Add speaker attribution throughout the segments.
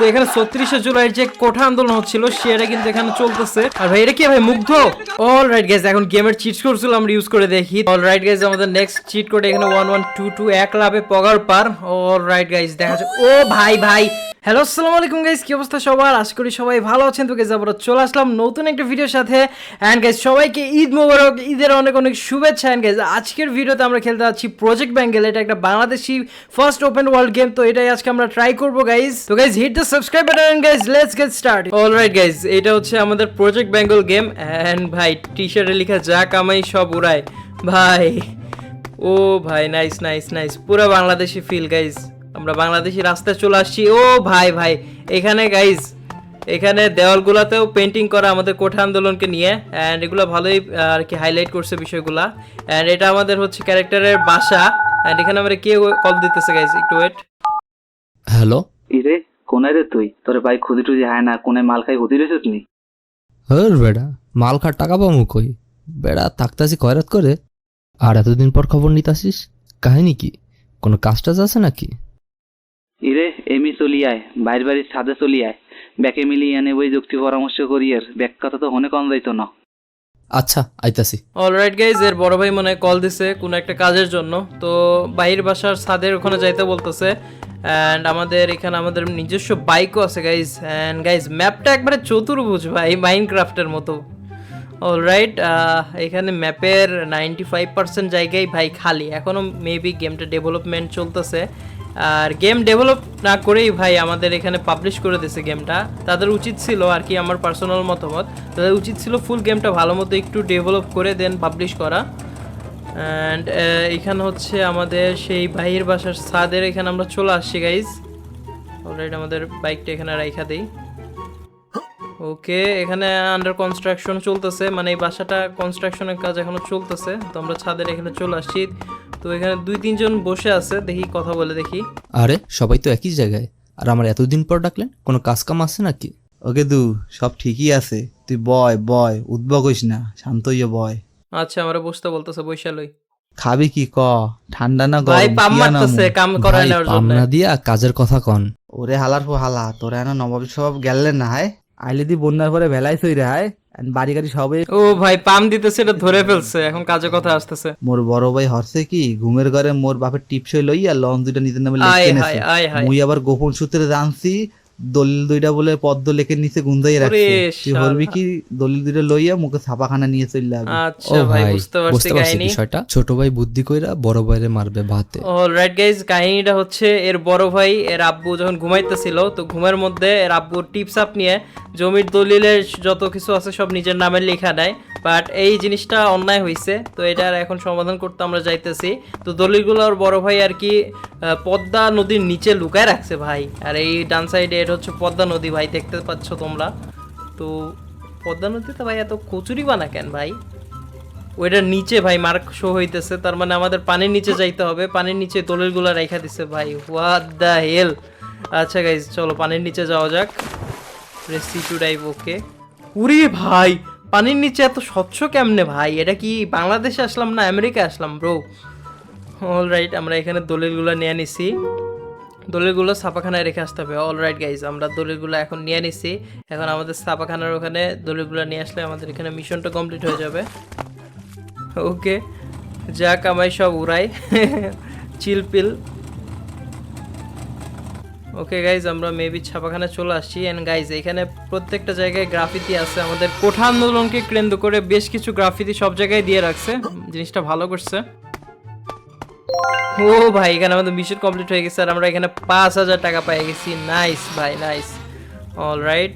Speaker 1: তো এখানে ছত্রিশে জুলাইয়ের যে কোঠা আন্দোলন হচ্ছিল, সেটা কিন্তু এখানে চলতেছে। আর ভাই, এটা কি ভাই, মুগ্ধ? অল রাইট গাইজ এখন গেমের চিট আমরা ইউজ করে দেখি। অল রাইট গাইজ আমাদের নেক্সট চিট কোড এখানে ওয়ান ওয়ান টু টু এক লাভে পগার পার। অল রাইট গাইজ দেখা ও ভাই ভাই! হ্যালো আসসালামু আলাইকুম গাইজ কি অবস্থা সবার? আশা করি সবাই ভালো আছেন। তো গাইজ চলে আসলাম নতুন একটা ভিডিওর সাথে। অ্যান্ড গাইজ সবাইকে ঈদ মোবারক, ঈদের অনেক অনেক শুভেচ্ছা। অ্যান্ড গাইজ আজকের ভিডিওতে আমরা খেলতে যাচ্ছি প্রজেক্ট ব্যাঙ্গেল এটা একটা Bangladeshi first open world game তো, এটাই আজকে আমরা ট্রাই করব গাইজ তো guys hit subscribe button and guys let's get start alright guys এটা হচ্ছে আমাদের প্রজেক্ট বেঙ্গল গেম অ্যান্ড ভাই টি শার্টে লেখা যা কামাই সব উড়ায় ভাই ও ভাই নাইস নাইস নাইস পুরো বাংলাদেশি ফিল গাইজ আমরা বাংলাদেশি রাস্তায় চলে আসছি। ও ভাই ভাই এখানে গাইজ এখানে দেওয়ালগুলোতেও পেন্টিং করা আমাদের কোঠা আন্দোলনকে নিয়ে। অ্যান্ড এগুলো ভালোই আর কি হাইলাইট করছে বিষয়গুলা। অ্যান্ড এটা আমাদের হচ্ছে ক্যারেক্টারের বাসা। অ্যান্ড এখানে আমরা কে কল দিতেছে গাইজ একটু ওয়েট
Speaker 2: হ্যালো
Speaker 3: ইরে কোনায় রে তুই? তোর ভাই খুদি টুদি হায় না কোনায় মাল খাই হুদি রেছিস নি?
Speaker 2: হর বেড়া মাল খার টাকা পামু কই? বেড়া থাকতাছি কয়রাত করে। আর এতদিন পর খবর নিতাসিস কাহিনী কি? কোনো কাজ টাজ আছে নাকি?
Speaker 3: ইরে এমি চলি আয় বাইর বাড়ির ছাদে চলি আয়। ব্যাকে মিলিয়ে এনে বই যুক্তি পরামর্শ করি আর ব্যাক কথা তো হনে কম যাইতো না।
Speaker 2: আচ্ছা আইতাছি।
Speaker 1: অলরাইট গাইজ এর বড় ভাই মনে কল দিছে কোনো একটা কাজের জন্য। তো বাইরের বাসার ছাদের ওখানে যাইতে বলতেছে। অ্যান্ড আমাদের এখানে আমাদের নিজস্ব বাইকও আছে গাইজ অ্যান্ড গাইজ ম্যাপটা একবারে চতুর্ভুজ ভাই মাইনক্রাফটের মতো। অলরাইট এখানে ম্যাপের নাইনটি ফাইভ পার্সেন্ট জায়গায় ভাই খালি। এখনও মেবি গেমটা ডেভেলপমেন্ট চলতেছে। আর গেম ডেভেলপ না করেই ভাই আমাদের এখানে পাবলিশ করে দিয়েছে গেমটা তাদের উচিত ছিল আর কি আমার পার্সোনাল মতামত। তাদের উচিত ছিল ফুল গেমটা ভালো মতো একটু ডেভেলপ করে দেন পাবলিশ করা। অ্যান্ড এখানে হচ্ছে আমাদের সেই ভাইয়ের বাসার ছাদের এখানে আমরা চলে আসছি গাইজ অলরেডি আমাদের বাইকটা এখানে রাইখা দিই। ওকে এখানে আন্ডার কনস্ট্রাকশন চলতেছে মানে এই বাসাটা কনস্ট্রাকশনের কাজ এখনও চলতেছে। তো আমরা ছাদের এখানে চলে আসছি। তো এখানে দুই তিনজন বসে আছে দেখি কথা বলে দেখি।
Speaker 2: আরে সবাই তো একই জায়গায়। আর আমার এতদিন পর ডাকলেন কোনো কাজ কাম আছে নাকি?
Speaker 4: ওকে দু সব ঠিকই আছে। তুই বয় বয় উদ্ভব হইস না শান্ত হইয়া বয়।
Speaker 1: আচ্ছা আমরা বসতে বলতেছে বৈশালই
Speaker 4: খাবি কি ক? ঠান্ডা না
Speaker 1: ভাই
Speaker 4: গরম?
Speaker 1: পাম মারতেছে কাম করায়
Speaker 2: ভাই,
Speaker 1: নেওয়ার জন্য।
Speaker 2: পামনা দিয়া কাজের কথা কন।
Speaker 4: ওরে হালার পো হালা তোরা এনা নবাব সব গেলে না হায়? আইলে দি বন্যার পরে ভেলাই সই রায় বাড়ি গাড়ি সবে
Speaker 1: ও ভাই পাম দিতেছে এটা ধরে ফেলছে এখন কাজে কথা আসতেছে।
Speaker 4: মোর বড় ভাই হরছে কি ঘুমের ঘরে মোর বাপের টিপসই লইয়া লঞ্চ দুইটা নিজের নামে লিখে নেছে মুই আবার গোপন সূত্রে জানছি দলিল দুইটা বলে পদ্ম লেখে নিচে গুন্দাই রাখছে। তুই হরবি কি? দলিল দুইটা লইয়া মুখে ছাপাখানা নিয়ে চলে যাবি
Speaker 2: ও
Speaker 1: আচ্ছা ভাই বুঝতে পারছি কাহিনী।
Speaker 2: বিষয়টা। ছোট ভাই বুদ্ধি কইরা বড় ভাইরে মারবে ভাতে।
Speaker 1: অলরাইট গাইজ কাহিনীটা হচ্ছে এর বড় ভাই এর আব্বু যখন ঘুমাইতেছিল তো ঘুমের মধ্যে এর আব্বুর টিপস আপ নিয়ে জমির দলিলের যত কিছু আছে সব নিজের নামে লেখা দেয়। বাট এই জিনিসটা অন্যায় হয়েছে তো এটার এখন সমাধান করতে আমরা যাইতেছি। তো দলিলগুলো ওর বড় ভাই আর কি পদ্মা নদীর নিচে লুকায় রাখছে ভাই। আর এই ডান সাইডে এটা হচ্ছে পদ্মা নদী ভাই, দেখতে পাচ্ছ তোমরা। তো পদ্মা নদীতে ভাই এত কচুরি বানা কেন ভাই? ওইটার নিচে ভাই মার্ক শো হইতেছে, তার মানে আমাদের পানির নিচে যাইতে হবে, পানির নিচে দলিলগুলো রেখা দিছে ভাই। হোয়াট দ্য হেল আচ্ছা গাইজ চলো পানির নিচে যাওয়া যাক। সি টু ডাইভ ওকে উরে ভাই, পানির নিচে এত স্বচ্ছ কেমনে ভাই? এটা কি বাংলাদেশে আসলাম না আমেরিকা আসলাম ব্রো অল রাইট আমরা এখানে দলিলগুলো নিয়ে নিছি। দলিলগুলো ছাপাখানায় রেখে আসতে হবে। অল রাইট গাইজ আমরা দলিলগুলো এখন নিয়ে নিছি। এখন আমাদের ছাপাখানার ওখানে দলিলগুলো নিয়ে আসলে আমাদের এখানে মিশনটা কমপ্লিট হয়ে যাবে। ওকে যা কামাই সব উড়াই। চিলপিল ওকে গাইজ আমরা মেবি ছাপাখানা চলে আসছি। এন্ড গাইজ এখানে প্রত্যেকটা জায়গায় গ্রাফিতি আছে। আমাদের কোঠা আন্দোলনকে কেন্দ্র করে বেশ কিছু গ্রাফিতি সব জায়গায় দিয়ে রাখছে। জিনিসটা ভালো করছে। ও ভাই এখানে আমাদের মিশন কমপ্লিট হয়ে গেছে আর আমরা এখানে পাঁচ হাজার টাকা পেয়ে গেছি। নাইস ভাই নাইস অল রাইট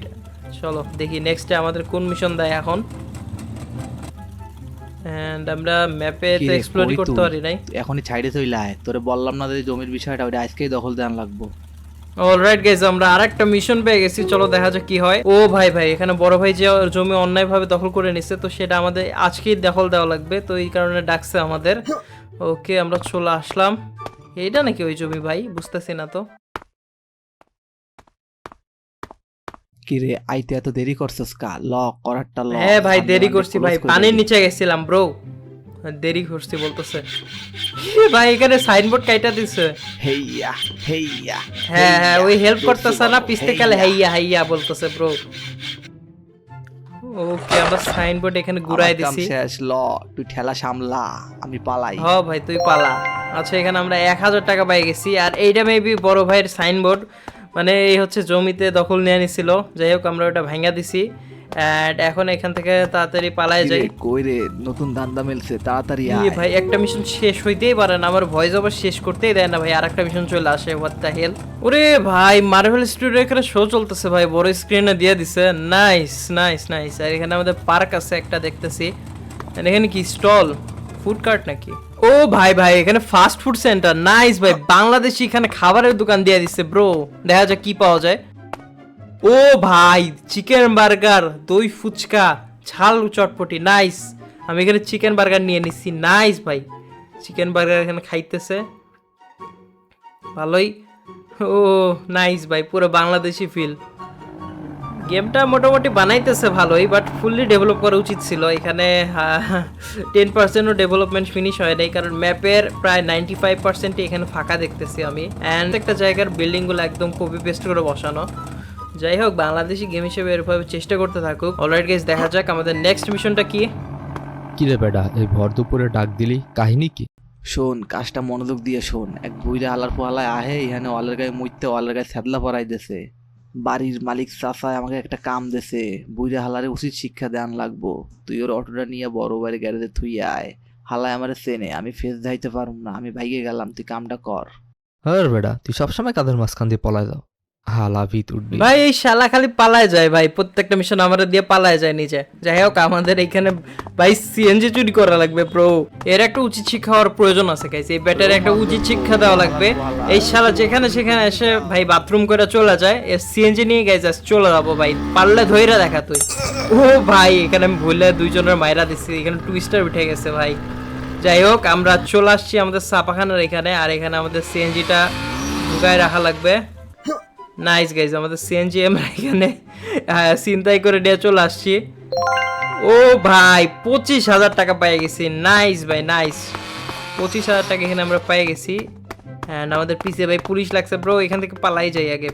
Speaker 1: চলো দেখি নেক্সটে আমাদের কোন মিশন দেয় এখন। এন্ড আমরা ম্যাপে তো
Speaker 4: এক্সপ্লোর
Speaker 1: করতে পারি নাই।
Speaker 4: এখনই ছাইড়ে আয়। তোরে বললাম না যে জমির বিষয়টা ওটা আজকেই দখল দেন লাগবো।
Speaker 1: অলরাইট গাইজ আমরা আরেকটা মিশন পেয়ে গেছি। চলো দেখা যাক কি হয়। ও ভাই ভাই এখানে বড় ভাই যে জমি অন্যায়ভাবে দখল করে নিছে তো সেটা আমাদের আজকেই দখল দেওয়া লাগবে। তো এই কারণে ডাকছে আমাদের। ওকে আমরা চলে আসলাম। এইটা নাকি ওই জমি ভাই? বুঝতেছি না তো।
Speaker 4: কি রে আইতে এত দেরি করছস কা? ল করারটা ল
Speaker 1: হ্যাঁ ভাই দেরি করছি ভাই।
Speaker 4: করে
Speaker 1: পানির নিচে গেছিলাম ব্রো দেরি করছি বলতেছে। ভাই এখানে সাইনবোর্ড কাইটা দিছে।
Speaker 3: হেইয়া হেইয়া
Speaker 1: হ্যাঁ হ্যাঁ ওই হেল্প করতেছে না পিছতে কালে হাইয়া। হাইয়া বলতেছে ব্রো ওকে আমরা সাইনবোর্ড এখানে ঘুরাই দিছি।
Speaker 3: শেষ ল তুই ঠেলা সামলা আমি পালাই।
Speaker 1: হ ভাই তুই পালা। আচ্ছা এখানে আমরা এক হাজার টাকা পাই গেছি আর এইটা মেবি বড় ভাইয়ের সাইনবোর্ড মানে এই হচ্ছে জমিতে দখল নিয়ে নিছিল। যাই হোক আমরা ওটা ভাঙা দিছি। অ্যান্ড এখন এখান থেকে তাড়াতাড়ি পালায় যাই।
Speaker 3: কই রে? নতুন ধান্দা মিলছে তাড়াতাড়ি
Speaker 1: ইয়ে ভাই একটা মিশন শেষ হইতেই পারে না আমার ভয়েস ওভার শেষ করতেই দেয় না ভাই আর একটা মিশন চলে আসে হোয়াট দ্য হেল ওরে ভাই মার্ভেল স্টুডিও এখানে শো চলতেছে ভাই বড় স্ক্রিনে দিয়ে দিছে। নাইস নাইস নাইস আর এখানে আমাদের পার্ক আছে একটা দেখতেছি। এখানে কি স্টল ফুড কার্ট নাকি? ও ভাই ভাই এখানে ফাস্ট ফুড সেন্টার নাইস ভাই বাংলাদেশি এখানে খাবারের দোকান দিয়ে দিচ্ছে ব্রো দেখা যাক কি পাওয়া যায়। ও ভাই চিকেন বার্গার দই ফুচকা, ঝাল চটপটি নাইস আমি এখানে চিকেন বার্গার নিয়ে নিচ্ছি নাইস ভাই। চিকেন বার্গার এখানে খাইতেছে। ভালোই। ও নাইস ভাই, পুরো বাংলাদেশি ফিল গেমটা মোটামুটি বানাইতেছে ভালোই বাট ফুললি ডেভেলপ করা উচিত ছিল। এখানে টেন পার্সেন্টও ডেভেলপমেন্ট ফিনিশ হয় নাই, কারণ ম্যাপের প্রায় নাইনটি ফাইভ পার্সেন্টই এখানে ফাঁকা দেখতেছি আমি। অ্যান্ড একটা জায়গার বিল্ডিংগুলো একদম কপি পেস্ট করে বসানো। যাই হোক বাংলাদেশি গেম হিসেবে এরভাবে চেষ্টা করতে থাকুক। অলরাইট গেস দেখা যাক আমাদের নেক্সট মিশনটা কি।
Speaker 2: কি রে বেটা এই ভর দুপুরে ডাক দিলি কাহিনী কি?
Speaker 3: শোন কাজটা মনোযোগ দিয়ে শোন। এক বুইরে আলার পোহালায় আহে এখানে অলের গায়ে মুইতে অলের গায়ে স্যাদলা পরাই দেছে। বাড়ির মালিক চাচায় আমাকে একটা কাম দেছে। বুইরে হালারে উচিত শিক্ষা দেন লাগবো। তুই ওর অটোটা নিয়ে বড় বাড়ি গ্যারেজে থুই আয়। হালায় আমার চেনে আমি ফেস যাইতে পারুম না আমি ভাইগে গেলাম তুই কামটা কর।
Speaker 2: হ্যাঁ বেটা তুই সবসময় কাদের মাঝখান দিয়ে পলায় যাও।
Speaker 1: ভাই, এই শালা খালি পালায় যায় ভাই, প্রত্যেকটা মিশন আমাদের দিয়ে পালায় যায় নিচে যাই হোক, আমাদের এখানে ভাই সিএনজি চুরি করা লাগবে প্রো এর একটা উচিত শিক্ষা হওয়ার প্রয়োজন আছে গাইস এই ব্যাটার একটা উচিত শিক্ষা দেওয়া লাগবে। এই শালা যেখানে সেখানে এসে ভাই বাথরুম করে চলে যায় এর সিএনজি নিয়ে গাইস চলে যাব ভাই। পারলে ধইরা দেখা তুই। ও ভাই, এখানে আমি ভুলে দুইজনের মাইরা দিচ্ছি এখানে টুইস্টার উঠে গেছে ভাই। যাই হোক, আমরা চলে আসছি আমাদের সাপাখানার এখানে, আর এখানে আমাদের সিএনজিটা ঢুকায় রাখা লাগবে। নাইস গাইজ আমাদের সিএনজি আমরা এখানে আহ, ছিনতাই করে নিয়ে চলে আসছি। ও ভাই পঁচিশ হাজার টাকা পেয়ে গেছি। নাইস ভাই নাইস পঁচিশ হাজার টাকা এখানে আমরা পেয়ে গেছি। অ্যান্ড আমাদের পিছিয়ে ভাই পুলিশ লাগছে ব্রো এখান থেকে পালাই যাই আগে।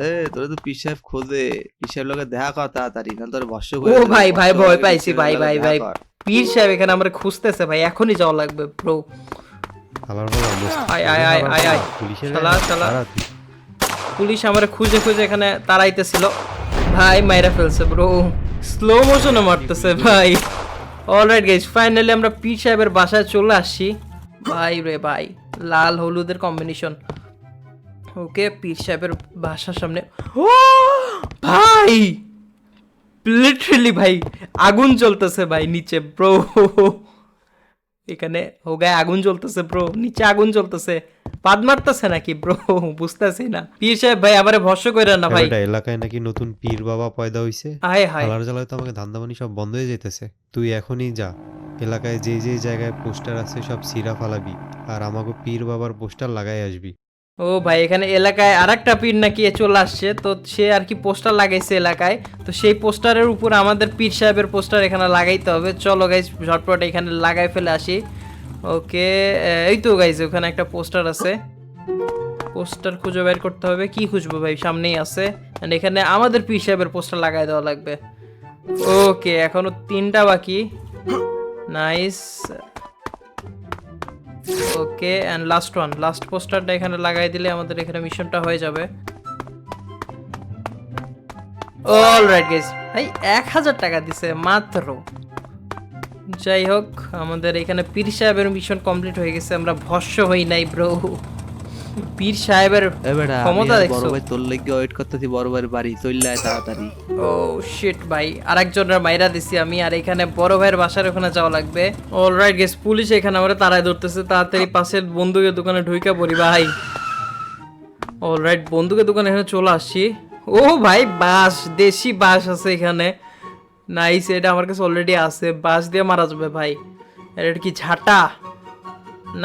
Speaker 3: এ তোরা তো পিসাব খোঁজে। পিসাব লোকে দেখা কর তাড়াতাড়ি না তোর বর্ষ
Speaker 1: ও ভাই ভাই ভয় পাইছি ভাই ভাই ভাই। পীর সাহেব এখানে আমরা খুঁজতেছে ভাই এখনই যাওয়া লাগবে ব্রো
Speaker 5: হালার
Speaker 1: আয় আয় আয় আয় আয়।
Speaker 5: পুলিশের
Speaker 1: শালা, শালা। পুলিশ আমার খুঁজে খুঁজে এখানে তাড়াইতেছিল। ভাই, মাইরা ফেলছে ব্রো স্লো মোশনে মারতেছে, ভাই। অলরাইট গাইস ফাইনালি আমরা পীর সাহেবের বাসায় চলে আসছি। ভাই রে ভাই, লাল হলুদের কম্বিনেশন ওকে, পীর সাহেবের বাসার সামনে। ও, ভাই! লিটারালি ভাই, আগুন জ্বলতেছে, ভাই, নিচে ব্রো এখানে ও গায়ে আগুন জ্বলতেছে ব্রো নিচে আগুন জ্বলতেছে। পাদ মারতেছে নাকি ব্রো বুঝতেছি না। পীর সাহেব ভাই আমারে ভস্য করে না ভাই।
Speaker 5: এটা এলাকায় নাকি নতুন পীর বাবা পয়দা হইছে?
Speaker 1: হায় হায়।
Speaker 5: আলার জ্বালায় তো আমাকে ধান্দাবানি সব বন্ধ হয়ে যাইতেছে। তুই এখনই যা। এলাকায় যে যে জায়গায় পোস্টার আছে সব সিরা ফালাবি। আর আমাকে পীর বাবার পোস্টার লাগাই আসবি।
Speaker 1: ও ভাই, এখানে এলাকায় আরেকটা পীর নাকি চলে আসছে। তো সে আর কি পোস্টার লাগাইছে এলাকায়। তো সেই পোস্টারের উপর আমাদের পীর সাহেবের পোস্টার এখানে লাগাইতে হবে। চলো গাইজ ঝটপট এখানে লাগাই ফেলে আসি। ওকে এই তো গাইজ ওখানে একটা পোস্টার আছে। পোস্টার খুঁজে বের করতে হবে। কি খুঁজবো ভাই, সামনেই আছে। And এখানে আমাদের পীর সাহেবের পোস্টার লাগাই দেওয়া লাগবে। ওকে এখনও তিনটা বাকি। Nice okay and last one last পোস্টারটা এখানে লাগাই দিলে আমাদের এখানে মিশনটা হয়ে যাবে। অল রাইট গাইজ ভাই, এক হাজার টাকা দিছে, মাত্র। যাই হোক, আমাদের এখানে পীর সাহেবের মিশন কমপ্লিট হয়ে গেছে, আমরা ভস্য হই নাই ব্রো পীর সাহেবের ক্ষমতা
Speaker 3: বড়
Speaker 1: দেখছ?
Speaker 3: ভাই তোর লেগে ওয়েট করতেছি বড় ভাইয়ের বাড়ি চললে তাড়াতাড়ি।
Speaker 1: ও শিট ভাই। আরেকজনের মাইরা দিছি আমি আর এখানে বড় ভাইয়ের বাসার ওখানে যাওয়া লাগবে। অলরাইট গেস পুলিশ এখানে আমরা তারাই ধরতেছে তাড়াতাড়ি পাশের বন্দুকের দোকানে ঢুইকা পড়ি ভাই। অলরাইট বন্দুকের দোকানে এখানে চলে আসছি। ও ভাই বাস দেশি বাস আছে এখানে। নাইস এটা আমার কাছে অলরেডি আছে বাস দিয়ে মারা যাবে ভাই। এটা কি ঝাঁটা?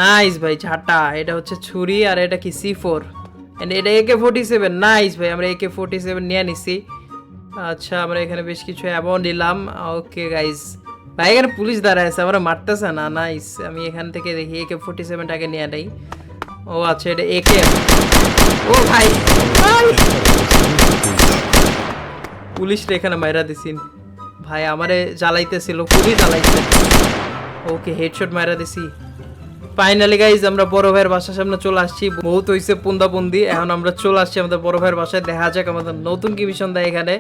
Speaker 1: নাইস ভাই, ঝাঁটা। এটা হচ্ছে ছুরি আর এটা কি সি ফোর এটা একে ফোর্টি সেভেন নাইস ভাই, আমরা একে ফোর্টি সেভেন নিয়ে নিছি। আচ্ছা আমরা এখানে বেশ কিছু অ্যামাউন্ট নিলাম। ওকে গাইজ ভাই, এখানে পুলিশ দাঁড়ায় আছে আমরা মারতেছে না। নাইস আমি এখান থেকে দেখি একে ফোর্টি সেভেনটাকে নিয়ে নেই। ও আচ্ছা এটা একে ও, ভাই পুলিশটা এখানে মাইরা দিছিন ভাই, আমারে জ্বালাইতেছিল, খুবই জ্বালাইছে। ওকে হেডশট মাইরা দিছি। ফাইনালি গাইজ আমরা বড় ভাইয়ের বাসার সামনে চলে আসছি। বহুত হইছে পুন্দাপুন্দি এখন আমরা চলে আসছি আমাদের বড় ভাইয়ের বাসায়। দেখা যাক আমাদের নতুন কি মিশন দেয় এখানে।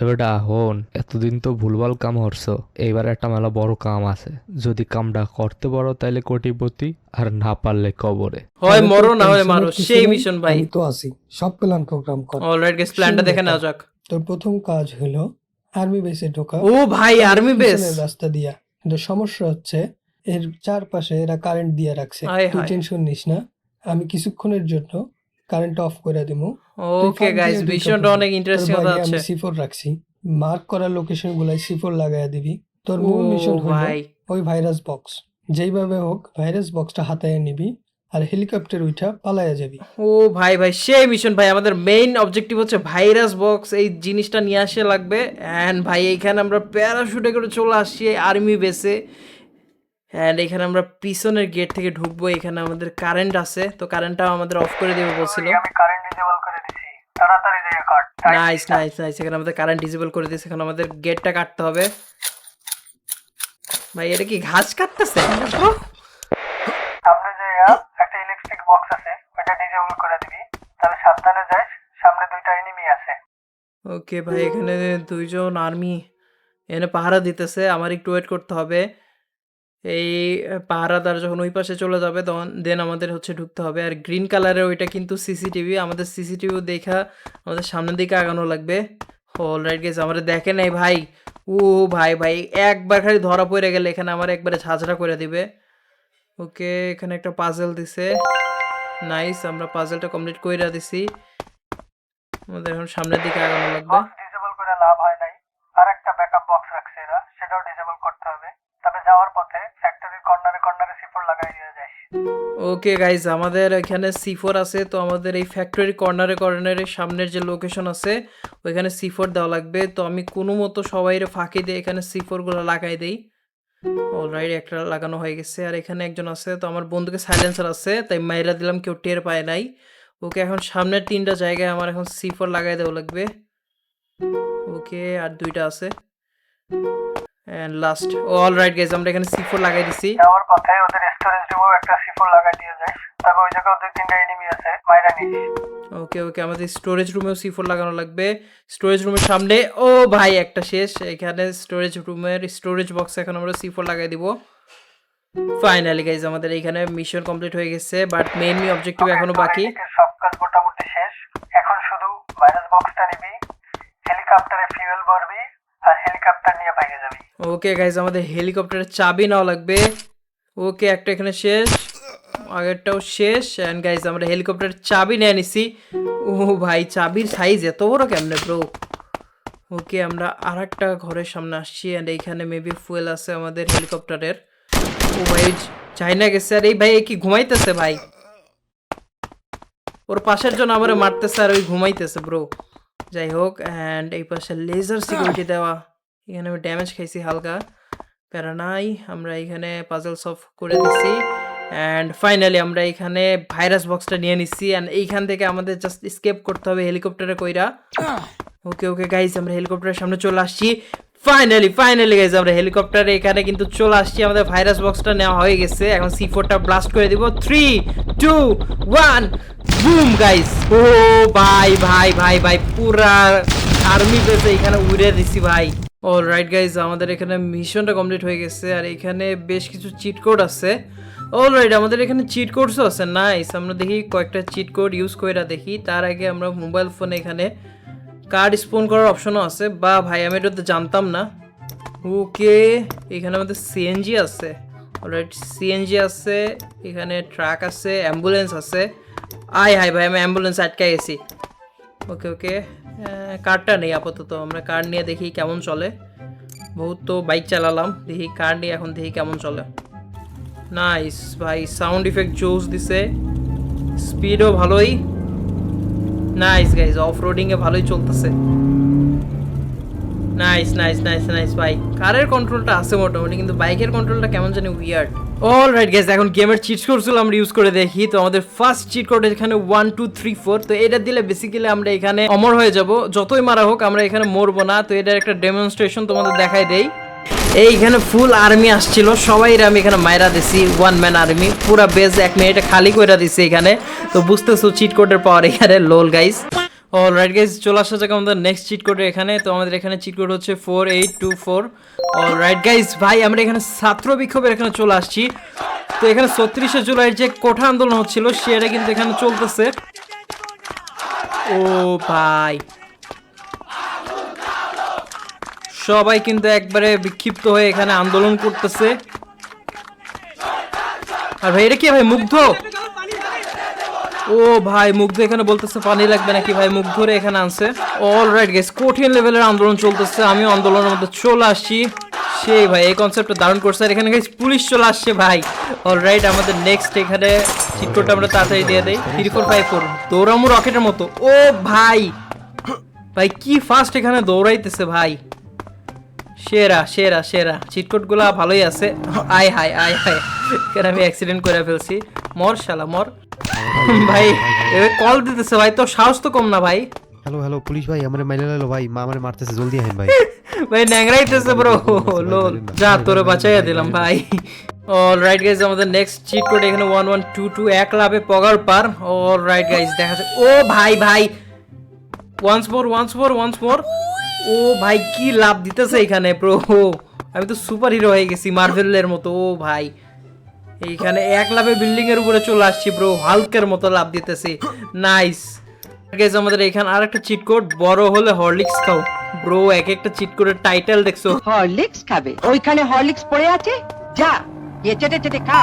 Speaker 2: এবারটা হন এতদিন তো ভুলভাল কাম হরছ। এইবার একটা মেলা বড় কাম আছে। যদি কামটা করতে পারো তাহলে কোটিপতি আর না পারলে কবরে।
Speaker 1: হয় মরো না
Speaker 6: টেনশনের
Speaker 1: মারো সেই মিশন ভাই।
Speaker 6: তো আছি। সব প্ল্যান প্রোগ্রাম কর।
Speaker 1: অলরাইট গেস প্ল্যানটা দেখে নেওয়া যাক।
Speaker 6: তোর প্রথম কাজ হলো আর্মি বেসে ঢোকা।
Speaker 1: ও ভাই আর্মি বেস
Speaker 6: রাস্তা দিয়া। কিন্তু সমস্যা হচ্ছে এর চারপাশে এরা কারেন্ট দিয়ে রাখছে। তুই টেনশন নিস না। আমি কিছুক্ষণের জন্য কারেন্ট অফ করে দেবো।
Speaker 1: ওকে গাইস মিশনটা অনেক ইন্টারেস্টিং হতে
Speaker 6: আমি সিফোর রাখছি। মার্ক করা লোকেশন গুলাই সিফোর লাগাইয়া দিবি। তোর মূল মিশন হলো ওই ভাইরাস বক্স যেইভাবে হোক ভাইরাস বক্সটা হাতায় নিবি। আর হেলিকপ্টার উঠা পালাইয়া যাবি।
Speaker 1: ও ভাই ভাই সেই মিশন ভাই। আমাদের মেইন অবজেক্টিভ হচ্ছে ভাইরাস বক্স এই জিনিসটা নিয়ে আসে লাগবে। অ্যান্ড ভাই এইখানে আমরা প্যারাশুটে করে চলে আসছি আর্মি বেসে অ্যান্ড এখানে আমরা পিছনের গেট থেকে ঢুকবো। এখানে আমাদের কারেন্ট আছে। তো কারেন্টটাও আমাদের অফ করে দেবে বলছিল। নাইস নাইস নাইস এখানে আমাদের কারেন্ট ডিসেবল করে দিয়েছে। এখানে আমাদের গেটটা কাটতে হবে। ভাই এটা কি ঘাস কাটতেছে?
Speaker 7: সামনে বক্স আছে ওটা ডিজেবল করে দিবি। তবে সাবধানে যাস, সামনে দুইটা এনিমি আছে।
Speaker 1: ওকে ভাই, এখানে দুইজন আর্মি এখানে পাহারা দিতেছে, আমার একটু ওয়েট করতে হবে। এই পাহারাদার যখন ওই পাশে চলে যাবে, তখন দেন আমাদের হচ্ছে ঢুকতে হবে। আর গ্রিন কালারের ওইটা কিন্তু সিসিটিভি আমাদের সিসিটিভিও দেখা আমাদের সামনের দিকে আগানো লাগবে। অলরাইট গেছে আমাদের দেখে নাই ভাই। ও ভাই ভাই, একবার খালি ধরা পড়ে গেলে এখানে আমার একবারে ঝাঁঝরা করে দিবে। ওকে, এখানে একটা পাজেল দিছে। নাইস আমরা পাজেলটা কমপ্লিট কইরা দিছি। আমাদের এখন সামনের দিকে আগানো লাগবে।
Speaker 7: ডিজেবল করে লাভ হয় নাই। আর একটা ব্যাকআপ বক্স রাখছে এরা সেটাও ডিসেবল করতে হবে। তবে যাওয়ার পথে ফ্যাক্টরির কর্নারে কর্নারে সিফোর লাগাই দিয়ে যাস
Speaker 1: ওকে গাইজ আমাদের এখানে সি ফোর আছে তো আমাদের এই ফ্যাক্টরি কর্নারে কর্নারে সামনের যে লোকেশন আছে ওইখানে সি ফোর দেওয়া লাগবে। তো আমি কোনো মতো সবাই ফাঁকি দিয়ে এখানে সি ফোরগুলো লাগাই দেই। অলরাইট একটা লাগানো হয়ে গেছে। আর এখানে একজন আছে, তো আমার বন্ধুকে সাইলেন্সার আছে, তাই মাইরা দিলাম, কেউ টের পায় নাই। ওকে এখন সামনের তিনটা জায়গায় আমার এখন সি ফোর লাগাই দেওয়া লাগবে। ওকে, আর দুইটা আছে। অ্যান্ড লাস্ট অলরাইট গাইজ আমরা এখানে সি ফোর লাগাই দিছি।
Speaker 7: যাওয়ার পথে ওদের স্টোরেজ রুমেও একটা সিফোর লাগাই দিয়ে যায়। তারপর ওই জায়গায় দুই তিনটা এনিমি আছে, মাইরা নিস।
Speaker 1: ওকে ওকে আমাদের স্টোরেজ রুমেও সি ফোর লাগানো লাগবে। স্টোরেজ রুমের সামনে ও ভাই একটা শেষ। এখানে স্টোরেজ রুমের স্টোরেজ বক্স এখন আমরা সি ফোর লাগাই দিব। ফাইনালি গাইজ আমাদের এইখানে মিশন কমপ্লিট হয়ে গেছে বাট মেইন অবজেক্টিভ এখনও বাকি।
Speaker 7: সব কাজ মোটামুটি শেষ। এখন শুধু ভাইরাস বক্সটা নিবি হেলিকপ্টারে ফিউয়েল ভরবি আর হেলিকপ্টার নিয়ে বাইরে যাবি।
Speaker 1: ওকে গাইজ আমাদের হেলিকপ্টারের চাবি নাও লাগবে। ওকে একটা এখানে শেষ। আগেরটাও শেষ অ্যান্ড গাইজ আমরা হেলিকপ্টারের চাবি নিয়ে নিছি। ও ভাই, চাবির সাইজ এত বড় কেমনে ব্রো ওকে, আমরা আর একটা ঘরের সামনে আসছি অ্যান্ড এইখানে মেবি ফুয়েল আছে আমাদের হেলিকপ্টারের ও ভাই চাইনা গেছে, আর এই ভাই কি ঘুমাইতেছে ভাই? ওর পাশের জন আবার মারতেছে, আর ওই ঘুমাইতেছে ব্রো যাই হোক অ্যান্ড এই পাশে লেজার সিকিউরিটি দেওয়া। এখানে আমি ড্যামেজ খাইছি হালকা। প্যারা নাই আমরা এখানে পাজল সলভ করে দিছি। অ্যান্ড ফাইনালি আমরা এখানে ভাইরাস বক্সটা নিয়ে নিচ্ছি। অ্যান্ড এইখান থেকে আমাদের জাস্ট স্কেপ করতে হবে হেলিকপ্টারে কইরা। ওকে ওকে গাইজ আমরা হেলিকপ্টারের সামনে চলে আসছি। ফাইনালি ফাইনালি গাইজ আমরা হেলিকপ্টারে এখানে কিন্তু চলে আসছি। আমাদের ভাইরাস বক্সটা নেওয়া হয়ে গেছে। এখন সি ফোরটা ব্লাস্ট করে দিব। Three two one boom guys ও ভাই ভাই ভাই ভাই পুরা আর্মি বেসে এখানে উড়ে দিছি, ভাই। অল রাইট গাইজ আমাদের এখানে মিশনটা কমপ্লিট হয়ে গেছে। আর এখানে বেশ কিছু চিট কোড আছে। অল রাইট আমাদের এখানে চিট কোডসও আছে নাইস আমরা দেখি কয়েকটা চিট কোড ইউজ করে দেখি। তার আগে আমরা মোবাইল ফোনে এখানে কার্ড স্পোন করার অপশনও আছে। বা ভাই, আমি এটা তো জানতাম না। ওকে এখানে আমাদের সিএনজি আছে। অলরাইট সিএনজি আছে, এখানে ট্রাক আছে অ্যাম্বুলেন্স আছে। আয় হাই ভাই, আমি অ্যাম্বুলেন্স আটকায় গেছি। ওকে ওকে কারটা নেই আপাতত। আমরা কার নিয়ে দেখি কেমন চলে। বহুত তো বাইক চালালাম, দেখি কার নিয়ে এখন দেখি কেমন চলে। নাইস ভাই সাউন্ড ইফেক্ট জোস দিছে। স্পিডও ভালোই। নাইস গাইজ অফ রোডিংয়ে ভালোই চলতেছে। নাইস নাইস নাইস নাইস ভাই। কারের কন্ট্রোলটা আছে মোটামুটি, কিন্তু বাইকের কন্ট্রোলটা কেমন জানি উইয়ার্ড অল রাইট গেস এখন গেমের চিট কোডগুলো আমরা ইউজ করে দেখি। তো আমাদের ফার্স্ট চিট কোড এখানে ওয়ান টু থ্রি ফোর তো এটা দিলে বেসিক্যালি আমরা এখানে অমর হয়ে যাব। যতই মারা হোক, আমরা এখানে মরবো না। তো এটার একটা ডেমনস্ট্রেশন তোমাদের দেখাই দেই। এইখানে ফুল আর্মি আসছিল। সবাই আমি এখানে মাইরা দিছি ওয়ান ম্যান আর্মি পুরা বেজ এক মিনিটে খালি কইরা দিছি এখানে। তো বুঝতেছো চিট কোডের পাওয়ার এখানে lol guys all right guys চলে আসা যাক আমাদের নেক্সট চিট কোডের এখানে। তো আমাদের এখানে চিট কোড হচ্ছে four eight two four all right guys ভাই, আমরা এখানে ছাত্র বিক্ষোভের এখানে চলে আসছি। তো এখানে ছত্রিশে জুলাইয়ের যে কোঠা আন্দোলন হচ্ছিল, সেটা কিন্তু এখানে চলতেছে। ও ভাই। সবাই কিন্তু একবারে বিক্ষিপ্ত হয়ে এখানে আন্দোলন করতেছে। আর ভাই, এটা কি ভাই, মুগ্ধ? ও ভাই, মুগ্ধ এখানে বলতেছে, পানি লাগবে নাকি? ভাই, মুগ্ধ রে এখানে আনছে। অল রাইট গেস কঠিন লেভেলের আন্দোলন চলতেছে। আমি আন্দোলনের মধ্যে চলে আসছি। সেই ভাই, এই কনসেপ্টটা দারুণ করছে। আর এখানে পুলিশ চলে আসছে, ভাই। অল রাইট আমাদের নেক্সট এখানে চিত্রটা আমরা তাড়াতাড়ি দিয়ে দেই। থ্রি ফোর ফাইভ ফোর দৌড়ামু রকেটের মতো। ও ভাই! ভাই, কি ফাস্ট এখানে দৌড়াইতেছে, ভাই। সেরা সেরা সেরা। চিটকোটগুলা ভালোই আছে। আয় হায় আয় হায় এখানে আমি অ্যাক্সিডেন্ট করে ফেলছি। মর শালা মর। ভাই এবার কল দিতেছে ভাই তো সাহস তো কম না ভাই।
Speaker 5: হ্যালো হ্যালো পুলিশ ভাই আমার মাইলে লাইলো ভাই। মা আমার মারতেছে জলদি আহেন ভাই।
Speaker 1: ভাই ন্যাংরাইতেছে ব্রো লোল যা তোরে বাঁচাইয়া দিলাম ভাই। অল রাইট গাইজ আমাদের নেক্সট চিট কোড এখানে ওয়ান ওয়ান টু টু এক লাভে পগার পার। অল রাইট গাইজ দেখা যাচ্ছে ও ভাই ভাই। Once more once more once more ও ভাই কি লাভ দিতেছে এখানে ব্রো আমি তো সুপার হিরো হয়ে গেছি মার্ভেলের মতো ও ভাই। এইখানে এক লাভে বিল্ডিং এর উপরে চলে আসছি ব্রো হালকের মতো লাভ দিতেছি। নাইস গাইজ আমাদের এখানে আরেকটা চিট কোড বড় হলে হরলিক্স খাও। ব্রো এক একটা চিট কোডের টাইটেল দেখছ?
Speaker 8: হরলিক্স খাবে? ওইখানে হরলিক্স পড়ে আছে? যা এ চেটে চেটে খা।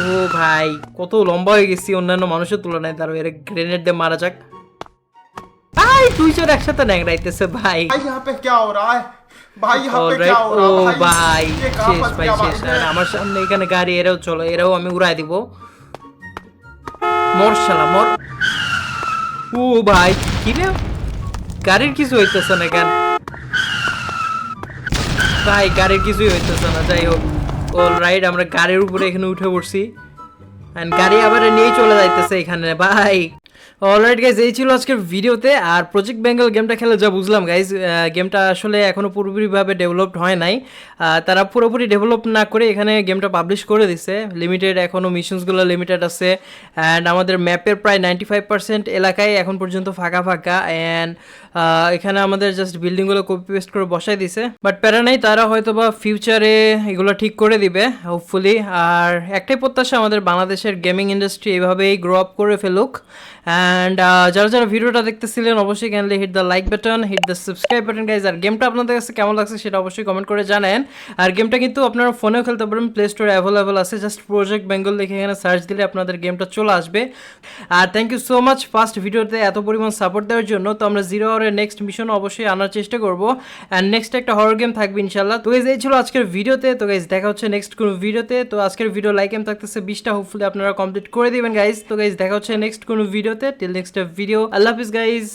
Speaker 1: ও ভাই কত লম্বা হয়ে গেছি অন্যান্য মানুষের তুলনায়। তার এর গ্রেনেড দিয়ে মারা যাক। ভাই দুইজন একসাথে ন্যাংড়াইতেছে ভাই ও ভাই শেষ ভাই শেষ আর আমার সামনে এখানে গাড়ি এরাও চলো এরাও আমি উড়াই দিব মর শালা মর ও ভাই কি রে গাড়ির কিছু হইতেছে না কেন ভাই গাড়ির কিছুই হইতেছে না যাই হোক অল রাইট আমরা গাড়ির উপরে এখানে উঠে পড়ছি গাড়ি আবার নিয়ে চলে যাইতেছে এখানে ভাই অলরাইট গাইজ এই ছিল আজকের ভিডিওতে, আর প্রজেক্ট বেঙ্গল গেমটা খেলে যা বুঝলাম গাইজ গেমটা আসলে এখনও পুরোপুরিভাবে ডেভেলপড হয় নাই। তারা পুরোপুরি ডেভেলপ না করে এখানে গেমটা পাবলিশ করে দিছে। লিমিটেড এখনও মিশনসগুলো লিমিটেড আছে অ্যান্ড আমাদের ম্যাপের প্রায় নাইনটি ফাইভ পার্সেন্ট এলাকায় এখন পর্যন্ত ফাঁকা ফাঁকা অ্যান্ড এখানে আমাদের জাস্ট বিল্ডিংগুলো কপি পেস্ট করে বসাই দিছে। বাট প্যারা নাই, তারা হয়তো বা ফিউচারে এগুলো ঠিক করে দিবে হোপফুলি আর একটাই প্রত্যাশা আমাদের বাংলাদেশের গেমিং ইন্ডাস্ট্রি এইভাবেই গ্রো আপ করে ফেলুক। অ্যান্ড যারা যারা ভিডিওটা দেখতেছিলেন, অবশ্যই kindly hit the like button hit the subscribe button guys আর গেমটা আপনাদের কাছে কেমন লাগছে সেটা অবশ্যই কমেন্ট করে জানেন। আর গেমটা কিন্তু আপনারা ফোনেও খেলতে পারেন প্লে স্টোরে অ্যাভেলেবল আছে। জাস্ট প্রজেক্ট বেঙ্গল দেখে এখানে সার্চ দিলে আপনাদের গেমটা চলে আসবে। আর thank you so much first ভিডিওতে এত পরিমাণ সাপোর্ট দেওয়ার জন্য। তো আমরা জিরো আওয়ারের নেক্সট মিশন অবশ্যই আনার চেষ্টা করব। অ্যান্ড নেক্সট একটা হরর গেম থাকবে ইনশাল্লাহ তো গাইজ এই ছিল আজকের ভিডিওতে। তো গাইজ দেখা হচ্ছে নেক্সট কোনো ভিডিওতে। তো আজকের ভিডিও লাইক এম থাকতেছে বিশটা। হোপফুলি আপনারা কমপ্লিট করে দেবেন গাইজ তো গাইজ দেখা হচ্ছে নেক্সট কোনো ভিডিওতে। টিল নেক্সট ভিডিও আল্লাহ হাফিজ গাইজ